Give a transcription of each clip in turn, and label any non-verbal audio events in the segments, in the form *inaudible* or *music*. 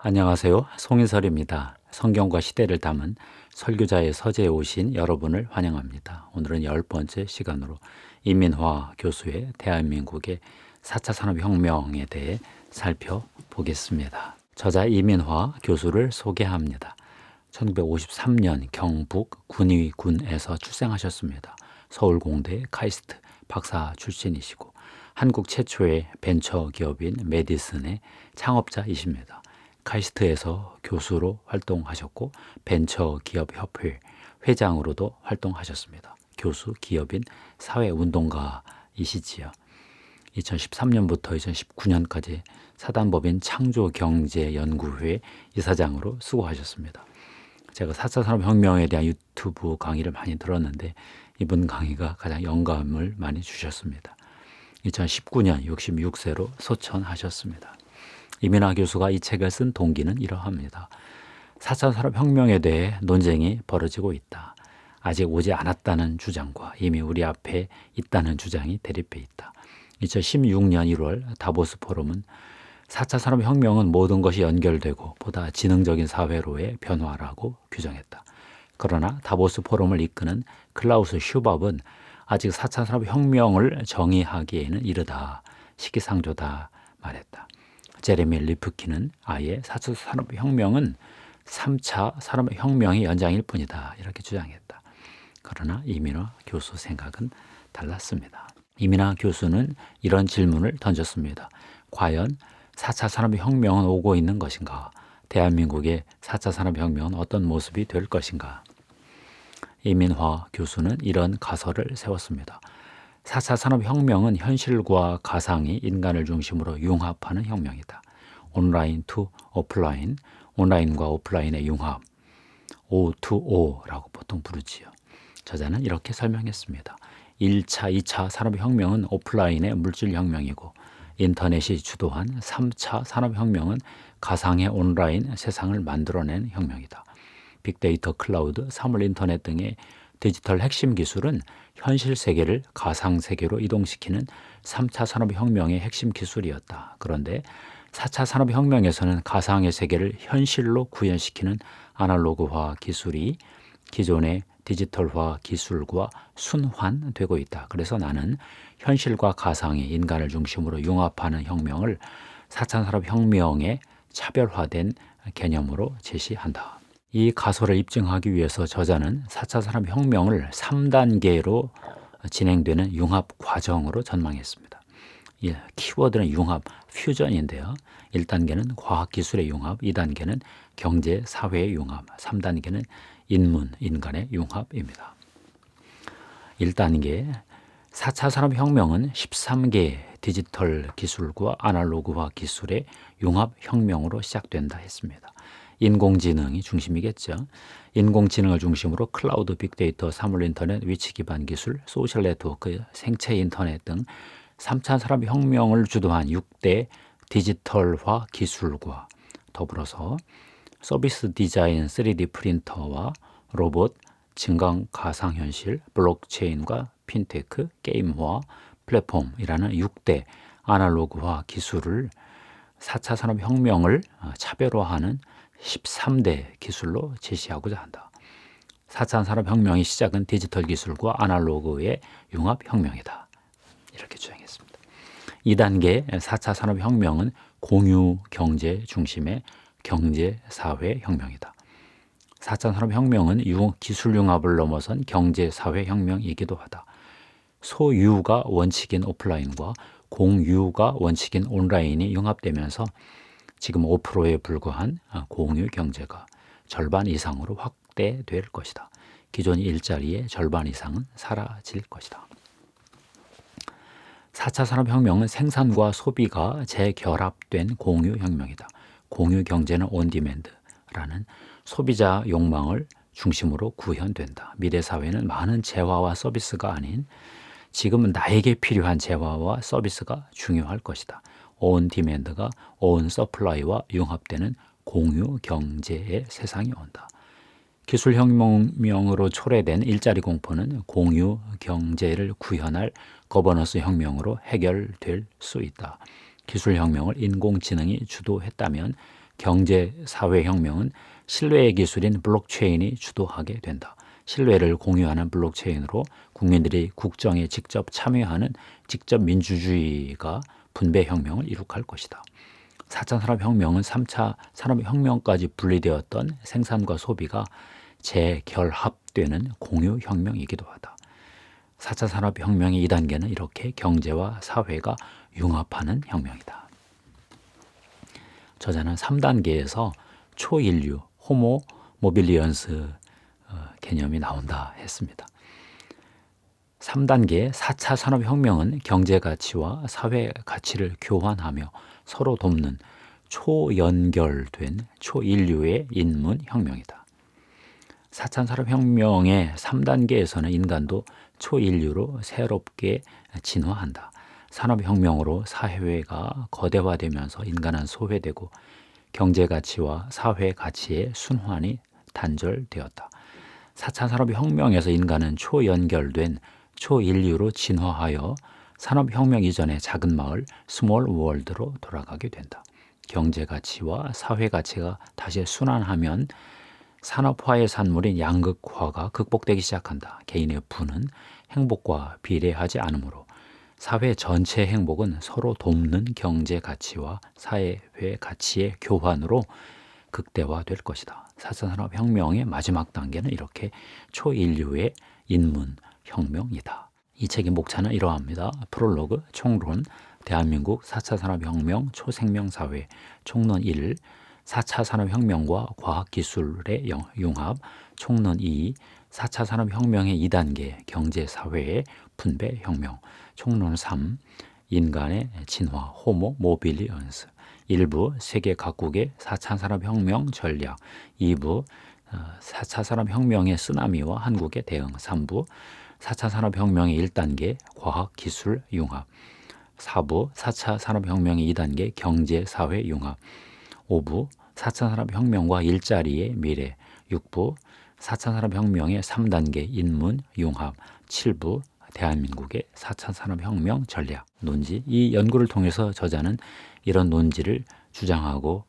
안녕하세요. 송인설입니다. 성경과 시대를 담은 설교자의 서재에 오신 여러분을 환영합니다. 오늘은 열 번째 시간으로 이민화 교수의 대한민국의 4차 산업혁명에 대해 살펴보겠습니다. 저자 이민화 교수를 소개합니다. 1953년 경북 군위군에서 출생하셨습니다. 서울공대 카이스트 박사 출신이시고 한국 최초의 벤처 기업인 메디슨의 창업자이십니다. 카이스트에서 교수로 활동하셨고 벤처 기업 협회 회장으로도 활동하셨습니다. 교수 기업인 사회운동가이시지요. 2013년부터 2019년까지 사단법인 창조경제연구회 이사장으로 수고하셨습니다. 제가 4차 산업혁명에 대한 유튜브 강의를 많이 들었는데 이분 강의가 가장 영감을 많이 주셨습니다. 2019년 66세로 소천하셨습니다. 이민아 교수가 이 책을 쓴 동기는 이러합니다. 4차 산업혁명에 대해 논쟁이 벌어지고 있다. 아직 오지 않았다는 주장과 이미 우리 앞에 있다는 주장이 대립해 있다. 2016년 1월 다보스 포럼은 4차 산업혁명은 모든 것이 연결되고 보다 지능적인 사회로의 변화라고 규정했다. 그러나 다보스 포럼을 이끄는 클라우스 슈밥은 아직 4차 산업혁명을 정의하기에는 이르다. 시기상조다 말했다. 제레미 리프키는 아예 4차 산업혁명은 3차 산업혁명의 연장일 뿐이다. 이렇게 주장했다. 그러나 이민화 교수 생각은 달랐습니다. 이민화 교수는 이런 질문을 던졌습니다. 과연 4차 산업혁명은 오고 있는 것인가? 대한민국의 4차 산업혁명은 어떤 모습이 될 것인가? 이민화 교수는 이런 가설을 세웠습니다. 4차 산업혁명은 현실과 가상이 인간을 중심으로 융합하는 혁명이다. 온라인 투 오프라인, 온라인과 오프라인의 융합, O2O라고 보통 부르지요. 저자는 이렇게 설명했습니다. 1차, 2차 산업혁명은 오프라인의 물질혁명이고 인터넷이 주도한 3차 산업혁명은 가상의 온라인 세상을 만들어낸 혁명이다. 빅데이터 클라우드, 사물 인터넷 등의 디지털 핵심 기술은 현실 세계를 가상 세계로 이동시키는 3차 산업혁명의 핵심 기술이었다. 그런데 4차 산업혁명에서는 가상의 세계를 현실로 구현시키는 아날로그화 기술이 기존의 디지털화 기술과 순환되고 있다. 그래서 나는 현실과 가상이 인간을 중심으로 융합하는 혁명을 4차 산업혁명의 차별화된 개념으로 제시한다. 이 가설을 입증하기 위해서 저자는 4차 산업혁명을 3단계로 진행되는 융합 과정으로 전망했습니다. 예, 키워드는 융합, 퓨전인데요. 1단계는 과학기술의 융합, 2단계는 경제, 사회의 융합, 3단계는 인문, 인간의 융합입니다. 1단계 4차 산업혁명은 13개 디지털 기술과 아날로그화 기술의 융합 혁명으로 시작된다 했습니다. 인공지능이 중심이겠죠. 인공지능을 중심으로 클라우드, 빅데이터, 사물인터넷, 위치 기반 기술, 소셜 네트워크, 생체 인터넷 등 3차 산업혁명을 주도한 6대 디지털화 기술과 더불어서 서비스 디자인, 3D 프린터와 로봇, 증강 가상현실, 블록체인과 핀테크, 게임화, 플랫폼이라는 6대 아날로그화 기술을 4차 산업혁명을 차별화하는 13대 기술로 제시하고자 한다. 4차 산업혁명의 시작은 디지털 기술과 아날로그의 융합혁명이다. 이렇게 주장했습니다. 2단계 4차 산업혁명은 공유 경제 중심의 경제 사회 혁명이다. 4차 산업혁명은 기술 융합을 넘어선 경제 사회 혁명이기도 하다. 소유가 원칙인 오프라인과 공유가 원칙인 온라인이 융합되면서 지금 5%에 불과한 공유 경제가 절반 이상으로 확대될 것이다. 기존 일자리의 절반 이상은 사라질 것이다. 4차 산업혁명은 생산과 소비가 재결합된 공유혁명이다. 공유경제는 온디맨드라는 소비자 욕망을 중심으로 구현된다. 미래 사회는 많은 재화와 서비스가 아닌 지금은 나에게 필요한 재화와 서비스가 중요할 것이다. 온 디맨드가 온 서플라이와 융합되는 공유 경제의 세상이 온다. 기술혁명으로 초래된 일자리 공포는 공유 경제를 구현할 거버넌스 혁명으로 해결될 수 있다. 기술혁명을 인공지능이 주도했다면 경제 사회 혁명은 신뢰의 기술인 블록체인이 주도하게 된다. 신뢰를 공유하는 블록체인으로 국민들이 국정에 직접 참여하는 직접 민주주의가 분배 혁명을 이룩할 것이다. 4차 산업혁명은 3차 산업혁명까지 분리되었던 생산과 소비가 재결합되는 공유혁명이기도 하다. 4차 산업혁명의 2단계는 이렇게 경제와 사회가 융합하는 혁명이다. 저자는 3단계에서 초인류, 호모 모빌리언스 어, 개념이 나온다 했습니다. 3단계 4차 산업혁명은 경제 가치와 사회 가치를 교환하며 서로 돕는 초연결된 초인류의 인문 혁명이다. 4차 산업혁명의 3단계에서는 인간도 초인류로 새롭게 진화한다. 산업혁명으로 사회가 거대화되면서 인간은 소외되고 경제 가치와 사회 가치의 순환이 단절되었다. 4차 산업혁명에서 인간은 초연결된 초인류로 진화하여 산업혁명 이전의 작은 마을 스몰 월드로 돌아가게 된다. 경제 가치와 사회 가치가 다시 순환하면 산업화의 산물인 양극화가 극복되기 시작한다. 개인의 부는 행복과 비례하지 않으므로 사회 전체 행복은 서로 돕는 경제 가치와 사회 가치의 교환으로 극대화될 것이다. 사산산업 혁명의 마지막 단계는 이렇게 초인류의 인문 혁명이다. 이 책의 목차는 이러합니다. 프롤로그, 총론, 대한민국 4차 산업혁명 초생명사회, 총론 1, 4차 산업혁명과 과학기술의 융합, 총론 2, 4차 산업혁명의 2단계 경제사회의 분배혁명, 총론 3, 인간의 진화, 호모 모빌리언스, 1부 세계 각국의 4차 산업혁명 전략, 2부 4차 산업혁명의 쓰나미와 한국의 대응, 3부 4차 산업혁명의 1단계 과학 기술 융합, 4부 4차 산업혁명의 2단계 경제 사회 융합, 5부 4차 산업혁명과 일자리의 미래, 6부 4차 산업혁명의 3단계 인문 융합, 7부 대한민국의 4차 산업혁명 전략. 논지. 이 연구를 통해서 저자는 이런 논지를 주장하고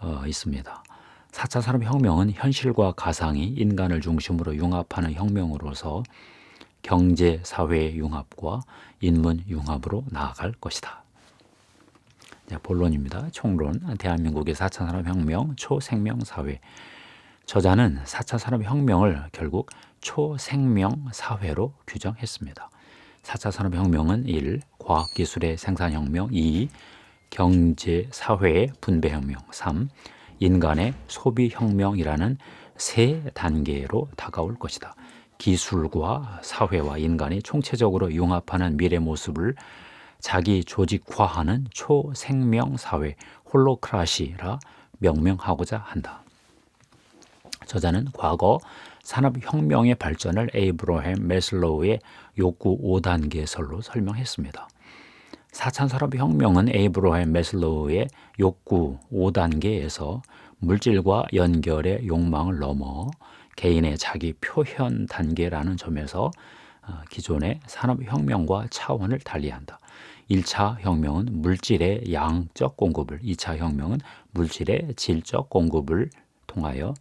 어, 있습니다. 4차 산업혁명은 현실과 가상이 인간을 중심으로 융합하는 혁명으로서 경제, 사회 융합과 인문 융합으로 나아갈 것이다. 자, 본론입니다. 총론, 대한민국의 4차 산업혁명 초생명사회. 저자는 4차 산업혁명을 결국 초생명사회로 규정했습니다. 4차 산업혁명은 1. 과학기술의 생산혁명 2. 경제, 사회의 분배혁명 3. 인간의 소비혁명이라는 세 단계로 다가올 것이다. 기술과 사회와 인간이 총체적으로 융합하는 미래 모습을 자기 조직화하는 초생명 사회 홀로크라시라 명명하고자 한다. 저자는 과거 산업혁명의 발전을 에이브로햄 메슬로우의 욕구 5단계설로 설명했습니다. 4차 산업혁명은 에이브로햄 메슬로우의 욕구 5단계에서 물질과 연결의 욕망을 넘어 개인의 자기 표현 단계라는 점에서 어, 기존의 산업혁명과 차원을 달리한다. 1차 혁명은 물질의 양적 공급을, 2차 혁명은 물질의 질적 공급을 통하여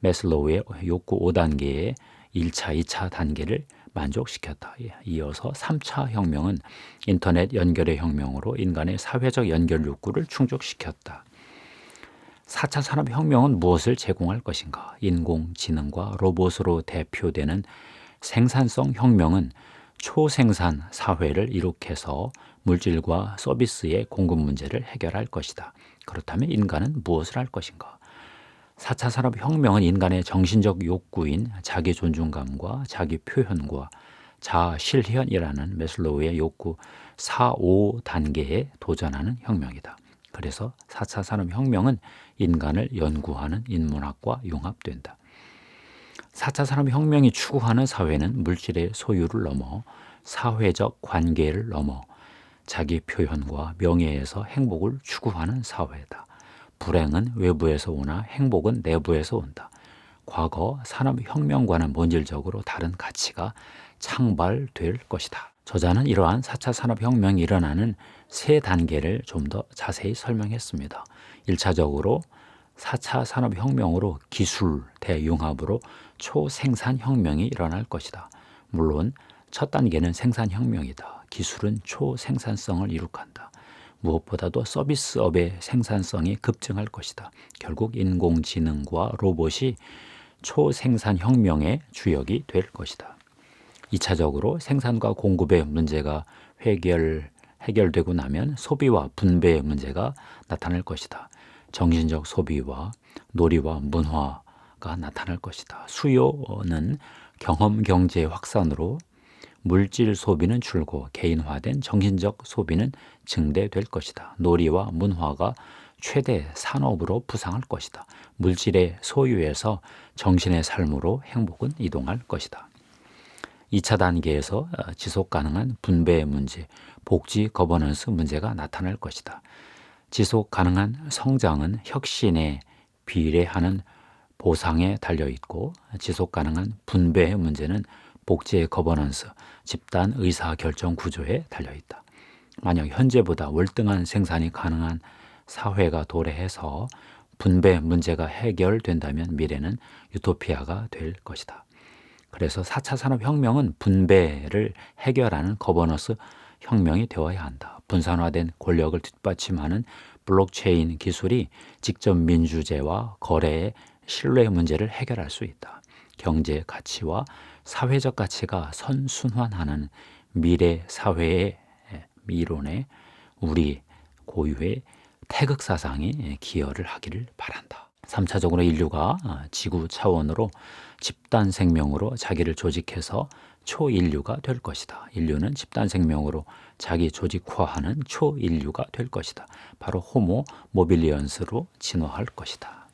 메슬로우의 욕구 5단계의 1차, 2차 단계를 만족시켰다. 예, 이어서 3차 혁명은 인터넷 연결의 혁명으로 인간의 사회적 연결 욕구를 충족시켰다. 4차 산업혁명은 무엇을 제공할 것인가? 인공지능과 로봇으로 대표되는 생산성 혁명은 초생산 사회를 이룩해서 물질과 서비스의 공급 문제를 해결할 것이다. 그렇다면 인간은 무엇을 할 것인가? 4차 산업혁명은 인간의 정신적 욕구인 자기 존중감과 자기 표현과 자아 실현이라는 메슬로우의 욕구 4, 5단계에 도전하는 혁명이다. 그래서 4차 산업혁명은 인간을 연구하는 인문학과 융합된다. 4차 산업혁명이 추구하는 사회는 물질의 소유를 넘어 사회적 관계를 넘어 자기 표현과 명예에서 행복을 추구하는 사회다. 불행은 외부에서 오나 행복은 내부에서 온다. 과거 산업혁명과는 본질적으로 다른 가치가 창발될 것이다. 저자는 이러한 4차 산업혁명이 일어나는 세 단계를 좀 더 자세히 설명했습니다. 1차적으로 4차 산업혁명으로 기술 대융합으로 초생산혁명이 일어날 것이다. 물론 첫 단계는 생산혁명이다. 기술은 초생산성을 이룩한다. 무엇보다도 서비스업의 생산성이 급증할 것이다. 결국 인공지능과 로봇이 초생산혁명의 주역이 될 것이다. 2차적으로 생산과 공급의 문제가 해결, 해결되고 나면 소비와 분배의 문제가 나타날 것이다. 정신적 소비와 놀이와 문화가 나타날 것이다. 수요는 경험 경제 확산으로 물질 소비는 줄고 개인화된 정신적 소비는 증대될 것이다. 놀이와 문화가 최대 산업으로 부상할 것이다. 물질의 소유에서 정신의 삶으로 행복은 이동할 것이다. 2차 단계에서 어, 지속 가능한 분배 문제, 복지 거버넌스 문제가 나타날 것이다. 지속 가능한 성장은 혁신에 비례하는 보상에 달려 있고 지속 가능한 분배의 문제는 복지의 거버넌스, 집단 의사 결정 구조에 달려 있다. 만약 현재보다 월등한 생산이 가능한 사회가 도래해서 분배 문제가 해결된다면 미래는 유토피아가 될 것이다. 그래서 4차 산업혁명은 분배를 해결하는 거버너스 혁명이 되어야 한다. 분산화된 권력을 뒷받침하는 블록체인 기술이 직접 민주제와 거래의 신뢰 문제를 해결할 수 있다. 경제 가치와 사회적 가치가 선순환하는 미래 사회의 이론에 우리 고유의 태극 사상이 기여를 하기를 바란다. 3차적으로 인류가 지구 차원으로 집단 생명으로 자기를 조직해서 초인류가 될 것이다. 인류는 집단 생명으로 자기 조직화하는 초인류가 될 것이다. 바로 호모 모빌리언스로 진화할 것이다.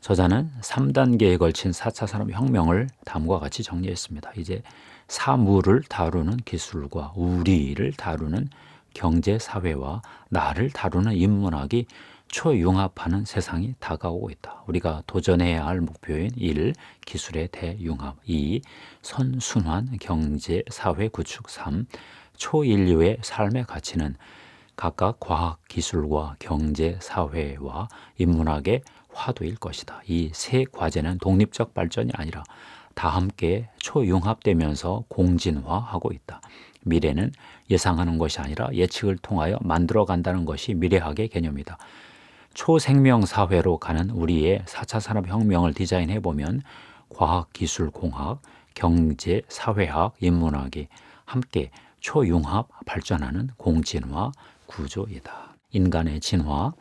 저자는 3단계에 걸친 4차 산업혁명을 다음과 같이 정리했습니다. 이제 사물을 다루는 기술과 우리를 다루는 경제 사회와 나를 다루는 인문학이 초융합하는 세상이 다가오고 있다. 우리가 도전해야 할 목표인 1. 기술의 대융합 2. 선순환 경제 사회 구축 3. 초인류의 삶의 가치는 각각 과학 기술과 경제 사회와 인문학의 화두일 것이다. 이 세 과제는 독립적 발전이 아니라 다 함께 초융합되면서 공진화하고 있다. 미래는 예상하는 것이 아니라 예측을 통하여 만들어 간다는 것이 미래학의 개념이다. 초생명 사회로 가는 우리의 4차 산업혁명을 디자인해 보면 과학, 기술, 공학, 경제, 사회학, 인문학이 함께 초융합 발전하는 공진화 구조이다. 인간의 진화,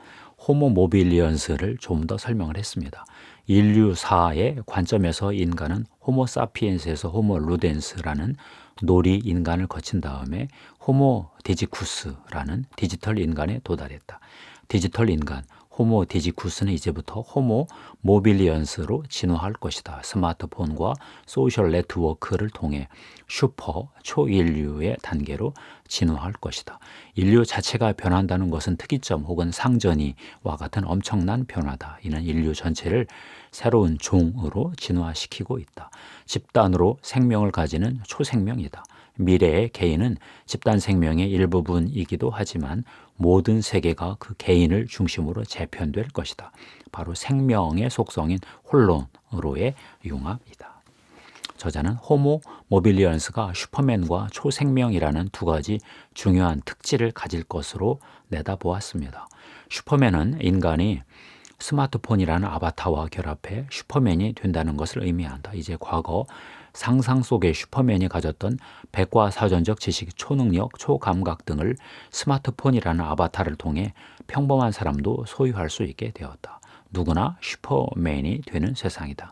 호모 모빌리언스를 좀 더 설명을 했습니다. 인류사의 관점에서 인간은 호모 사피엔스에서 호모 루덴스라는 놀이 인간을 거친 다음에 호모 디지쿠스라는 디지털 인간에 도달했다. 디지털 인간, 호모 디지쿠스는 이제부터 호모 모빌리언스로 진화할 것이다. 스마트폰과 소셜 네트워크를 통해 슈퍼 초인류의 단계로 진화할 것이다. 인류 자체가 변한다는 것은 특이점 혹은 상전이와 같은 엄청난 변화다. 이는 인류 전체를 새로운 종으로 진화시키고 있다. 집단으로 생명을 가지는 초생명이다. 미래의 개인은 집단 생명의 일부분이기도 하지만 모든 세계가 그 개인을 중심으로 재편될 것이다. 바로 생명의 속성인 혼론으로의 융합이다. 저자는 호모 모빌리언스가 슈퍼맨과 초생명이라는 두 가지 중요한 특질을 가질 것으로 내다보았습니다. 슈퍼맨은 인간이 스마트폰이라는 아바타와 결합해 슈퍼맨이 된다는 것을 의미한다. 이제 과거 상상 속의 슈퍼맨이 가졌던 백과사전적 지식, 초능력, 초감각 등을 스마트폰이라는 아바타를 통해 평범한 사람도 소유할 수 있게 되었다. 누구나 슈퍼맨이 되는 세상이다.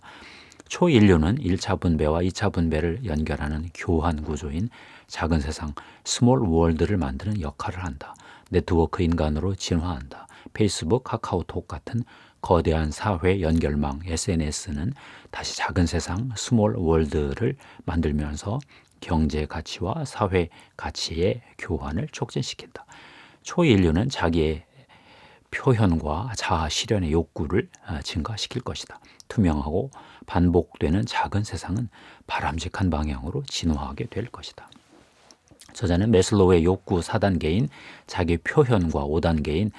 초인류는 1차 분배와 2차 분배를 연결하는 교환 구조인 작은 세상, 스몰 월드를 만드는 역할을 한다. 네트워크 인간으로 진화한다. 페이스북, 카카오톡 같은 거대한 사회 연결망 SNS는 다시 작은 세상 스몰 월드를 만들면서 경제 가치와 사회 가치의 교환을 촉진시킨다. 초인류는 자기의 표현과 자아 실현의 욕구를 어, 증가시킬 것이다. 투명하고 반복되는 작은 세상은 바람직한 방향으로 진화하게 될 것이다. 저자는 메슬로우의 욕구 4단계인 자기 표현과 5단계인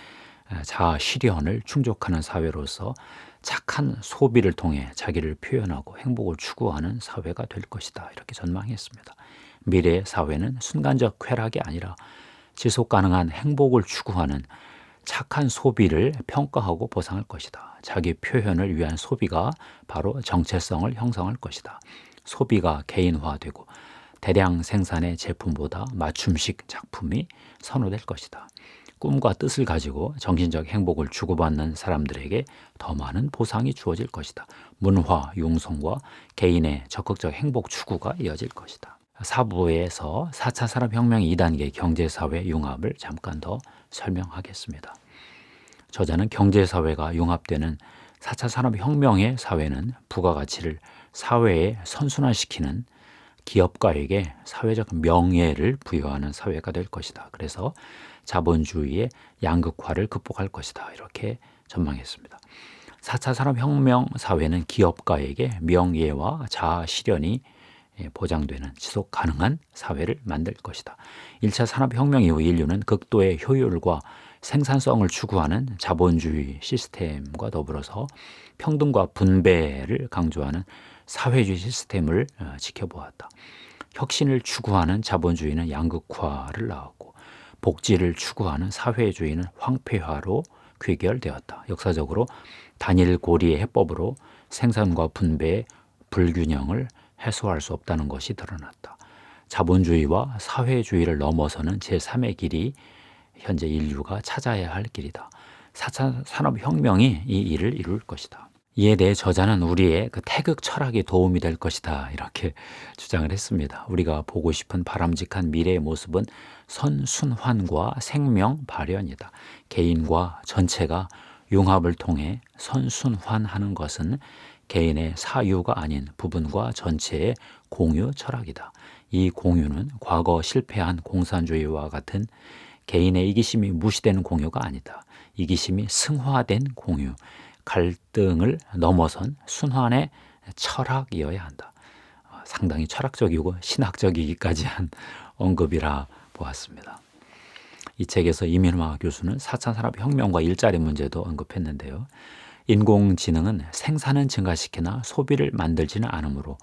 자아 실현을 충족하는 사회로서 착한 소비를 통해 자기를 표현하고 행복을 추구하는 사회가 될 것이다. 이렇게 전망했습니다. 미래의 사회는 순간적 쾌락이 아니라 지속 가능한 행복을 추구하는 착한 소비를 평가하고 보상할 것이다. 자기 표현을 위한 소비가 바로 정체성을 형성할 것이다. 소비가 개인화되고 대량 생산의 제품보다 맞춤식 작품이 선호될 것이다. 꿈과 뜻을 가지고 정신적 행복을 주고받는 사람들에게 더 많은 보상이 주어질 것이다. 문화 융성과 개인의 적극적 행복 추구가 이어질 것이다. 사부에서 4차 산업혁명 2단계 경제사회 융합을 잠깐 더 설명하겠습니다. 저자는 경제사회가 융합되는 4차 산업혁명의 사회는 부가가치를 사회에 선순환시키는 기업가에게 사회적 명예를 부여하는 사회가 될 것이다. 그래서 자본주의의 양극화를 극복할 것이다. 이렇게 전망했습니다. 4차 산업혁명 사회는 기업가에게 명예와 자아 실현이 보장되는 지속 가능한 사회를 만들 것이다. 1차 산업혁명 이후 인류는 극도의 효율과 생산성을 추구하는 자본주의 시스템과 더불어서 평등과 분배를 강조하는 사회주의 시스템을 어, 지켜보았다. 혁신을 추구하는 자본주의는 양극화를 낳았고 복지를 추구하는 사회주의는 황폐화로 귀결되었다. 역사적으로 단일 고리의 해법으로 생산과 분배의 불균형을 해소할 수 없다는 것이 드러났다. 자본주의와 사회주의를 넘어서는 제3의 길이 현재 인류가 찾아야 할 길이다. 4차 산업혁명이 이 일을 이룰 것이다. 이에 대해 저자는 우리의 그 태극 철학이 도움이 될 것이다. 이렇게 *laughs* 주장을 했습니다. 우리가 보고 싶은 바람직한 미래의 모습은 선순환과 생명 발현이다. 개인과 전체가 융합을 통해 선순환하는 것은 개인의 사유가 아닌 부분과 전체의 공유 철학이다. 이 공유는 과거 실패한 공산주의와 같은 개인의 이기심이 무시되는 공유가 아니다. 이기심이 승화된 공유, 갈등을 넘어선 순환의 철학이어야 한다. 어, 상당히 철학적이고 신학적이기까지 한 언급이라 보았습니다. 이 책에서 이민화 교수는 4차 산업혁명과 일자리 문제도 언급했는데요. 인공지능은 생산은 증가시키나 소비를 만들지는 않으므로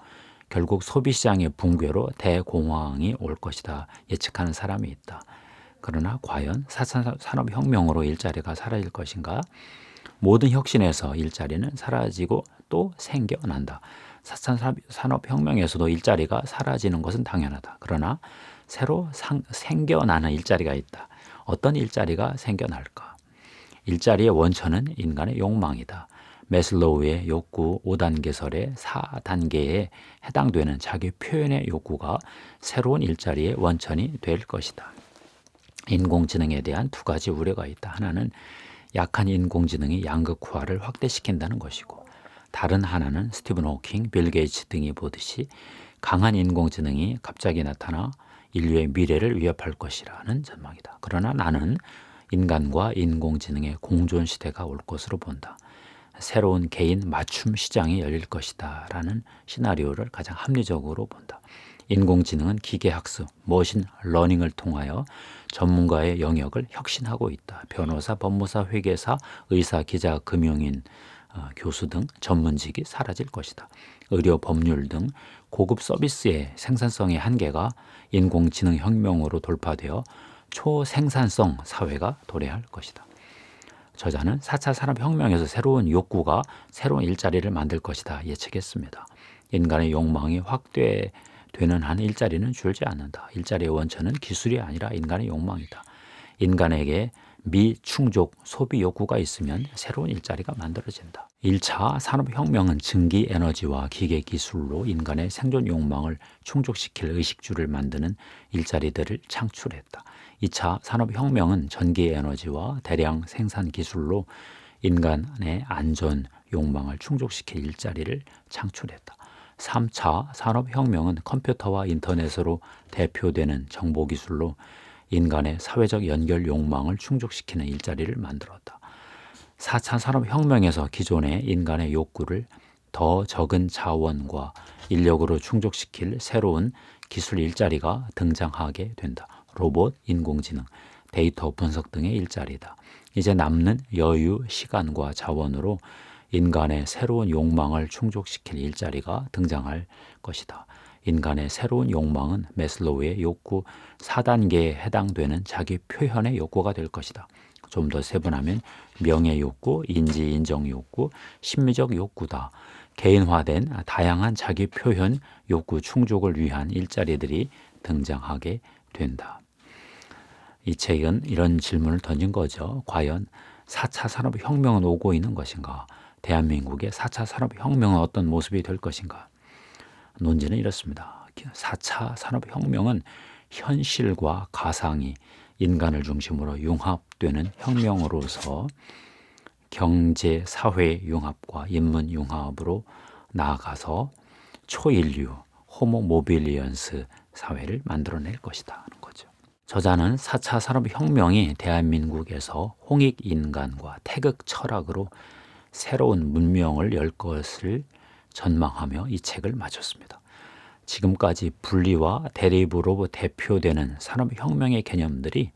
결국 소비시장의 붕괴로 대공황이 올 것이다 예측하는 사람이 있다. 그러나 과연 4차 산업혁명으로 일자리가 사라질 것인가? 모든 혁신에서 일자리는 사라지고 또 생겨난다. 4차 산업혁명에서도 일자리가 사라지는 것은 당연하다. 그러나 새로 상, 생겨나는 일자리가 있다. 어떤 일자리가 생겨날까? 일자리의 원천은 인간의 욕망이다. 메슬로우의 욕구 5단계설의 4단계에 해당되는 자기 표현의 욕구가 새로운 일자리의 원천이 될 것이다. 인공지능에 대한 두 가지 우려가 있다. 하나는 약한 인공지능이 양극화를 확대시킨다는 것이고 다른 하나는 스티븐 호킹, 빌 게이츠 등이 보듯이 강한 인공지능이 갑자기 나타나 인류의 미래를 위협할 것이라는 전망이다. 그러나 나는 인간과 인공지능의 공존 시대가 올 것으로 본다. 새로운 개인 맞춤 시장이 열릴 것이다. 라는 시나리오를 가장 합리적으로 본다. 인공지능은 기계학습, 머신 러닝을 통하여 전문가의 영역을 혁신하고 있다. 변호사, 법무사, 회계사, 의사, 기자, 금융인, 어, 교수 등 전문직이 사라질 것이다. 의료, 법률 등 고급 서비스의 생산성의 한계가 인공지능 혁명으로 돌파되어 초생산성 사회가 도래할 것이다. 저자는 4차 산업혁명에서 새로운 욕구가 새로운 일자리를 만들 것이다 예측했습니다. 인간의 욕망이 확대 되는 한 일자리는 줄지 않는다. 일자리의 원천은 기술이 아니라 인간의 욕망이다. 인간에게 미충족 소비 욕구가 있으면 새로운 일자리가 만들어진다. 1차 산업혁명은 증기 에너지와 기계 기술로 인간의 생존 욕망을 충족시킬 의식주를 만드는 일자리들을 창출했다. 2차 산업혁명은 전기 에너지와 대량 생산 기술로 인간의 안전 욕망을 충족시킬 일자리를 창출했다. 3차 산업혁명은 컴퓨터와 인터넷으로 대표되는 정보기술로 인간의 사회적 연결 욕망을 충족시키는 일자리를 만들었다. 4차 산업혁명에서 기존의 인간의 욕구를 더 적은 자원과 인력으로 충족시킬 새로운 기술 일자리가 등장하게 된다. 로봇, 인공지능, 데이터 분석 등의 일자리다. 이제 남는 여유, 시간과 자원으로 인간의 새로운 욕망을 충족시킬 일자리가 등장할 것이다. 인간의 새로운 욕망은 메슬로우의 욕구 4단계에 해당되는 자기 표현의 욕구가 될 것이다. 좀 더 세분하면 명예 욕구, 인지 인정 욕구, 심미적 욕구다. 개인화된 다양한 자기 표현 욕구 충족을 위한 일자리들이 등장하게 된다. 이 책은 이런 질문을 던진 거죠. 과연 4차 산업혁명은 오고 있는 것인가? 대한민국의 4차 산업혁명은 어떤 모습이 될 것인가? 논지는 이렇습니다. 4차 산업혁명은 현실과 가상이 인간을 중심으로 융합되는 혁명으로서 경제, 사회 융합과 인문 융합으로 나아가서 초인류, 호모 모빌리언스 사회를 만들어낼 것이다 하는 거죠. 저자는 4차 산업혁명이 대한민국에서 홍익인간과 태극 철학으로 새로운 문명을 열 것을 전망하며 이 책을 마쳤습니다. 지금까지 분리와 대립으로 대표되는 산업혁명의 개념들이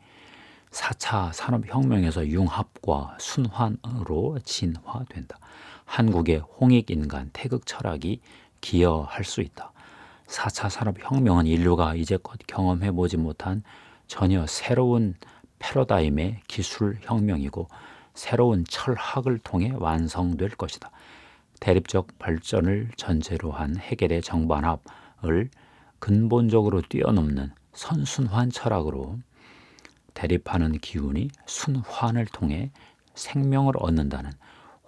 4차 산업혁명에서 융합과 순환으로 진화된다. 한국의 홍익인간 태극 철학이 기여할 수 있다. 4차 산업혁명은 인류가 이제껏 경험해보지 못한 전혀 새로운 패러다임의 기술 혁명이고 새로운 철학을 통해 완성될 것이다. 대립적 발전을 전제로 한 해결의 정반합을 근본적으로 뛰어넘는 선순환 철학으로 대립하는 기운이 순환을 통해 생명을 얻는다는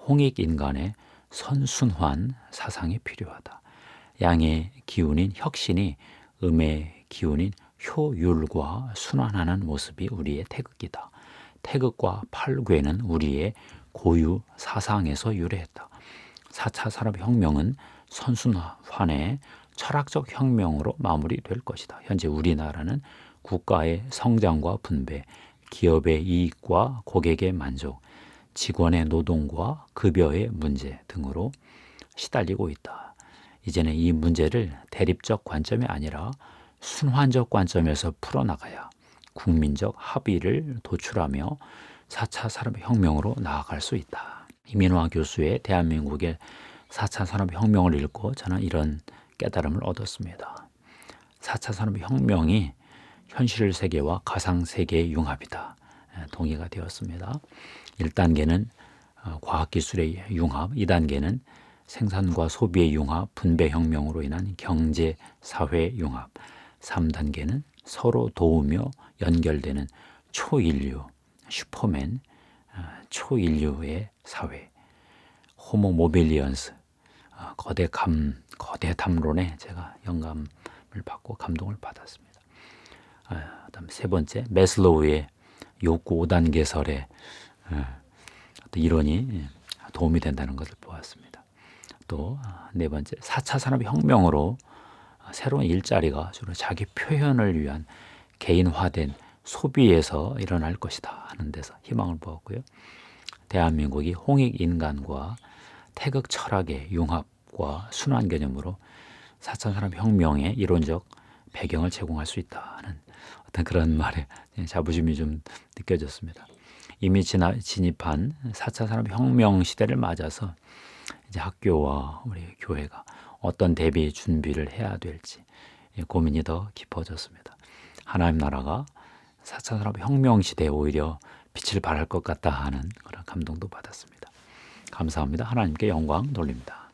홍익인간의 선순환 사상이 필요하다. 양의 기운인 혁신이 음의 기운인 효율과 순환하는 모습이 우리의 태극이다. 태극과 팔괘는 우리의 고유 사상에서 유래했다. 4차 산업혁명은 선순환의 철학적 혁명으로 마무리될 것이다. 현재 우리나라는 국가의 성장과 분배, 기업의 이익과 고객의 만족, 직원의 노동과 급여의 문제 등으로 시달리고 있다. 이제는 이 문제를 대립적 관점이 아니라 순환적 관점에서 풀어나가야 국민적 합의를 도출하며 4차 산업혁명으로 나아갈 수 있다. 이민화 교수의 대한민국의 4차 산업혁명을 읽고 저는 이런 깨달음을 얻었습니다. 4차 산업혁명이 현실 세계와 가상 세계의 융합이다. 예, 동의가 되었습니다. 1단계는 어, 과학기술의 융합, 2단계는 생산과 소비의 융합, 분배혁명으로 인한 경제, 사회 융합, 3단계는 서로 도우며 연결되는 초인류, 슈퍼맨, 어, 초인류의 사회, 호모 모빌리언스, 어, 거대 감, 거대 담론에 제가 영감을 받고 감동을 받았습니다. 아, 그다음 세 번째 메슬로우의 욕구 5단계 설의 어떤 이론이 예, 도움이 된다는 것을 보았습니다. 또 네 번째 4차 산업혁명으로 새로운 일자리가 주로 자기 표현을 위한 개인화된 소비에서 일어날 것이다 하는 데서 희망을 보았고요. 대한민국이 홍익 인간과 태극 철학의 융합과 순환 개념으로 4차 산업 혁명의 이론적 배경을 제공할 수 있다는 어떤 그런 말에 자부심이 좀 느껴졌습니다. 이미 진입한 4차 산업 혁명 시대를 맞아서 이제 학교와 우리 교회가 어떤 대비 준비를 해야 될지 고민이 더 깊어졌습니다. 하나님 나라가 4차 산업혁명 시대에 오히려 빛을 발할 것 같다 하는 그런 감동도 받았습니다. 감사합니다. 하나님께 영광 돌립니다.